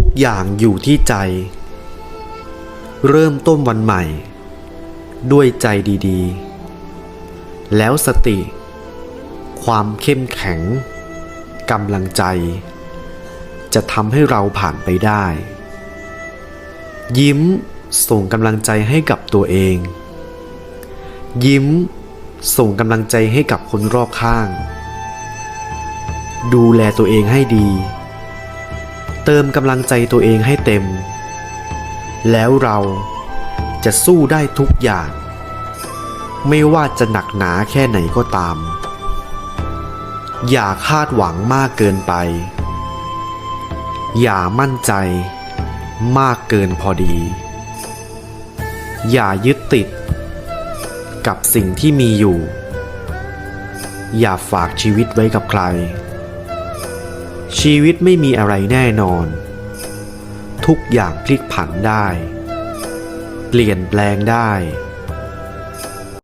ทุกอย่างอยู่ที่ใจ เริ่มต้นวันใหม่ ด้วยใจดีๆ แล้วสติ ความเข้มแข็งกำลังใจ จะทำให้เราผ่านไปได้ ยิ้มส่งกำลังใจให้กับตัวเอง ยิ้มส่งกำลังใจให้กับคนรอบข้าง ดูแลตัวเองให้ดี เติมกำลังใจตัวเองให้เต็ม แล้วเราจะสู้ได้ทุกอย่าง ไม่ว่าจะหนักหนาแค่ไหนก็ตาม อย่าคาดหวังมากเกินไป อย่ามั่นใจมากเกินพอดี อย่ายึดติด กับสิ่งที่มีอยู่ อย่าฝากชีวิตไว้กับใคร ชีวิตไม่มีอะไรแน่นอน ทุกอย่างพลิกผันได้ เปลี่ยนแปลงได้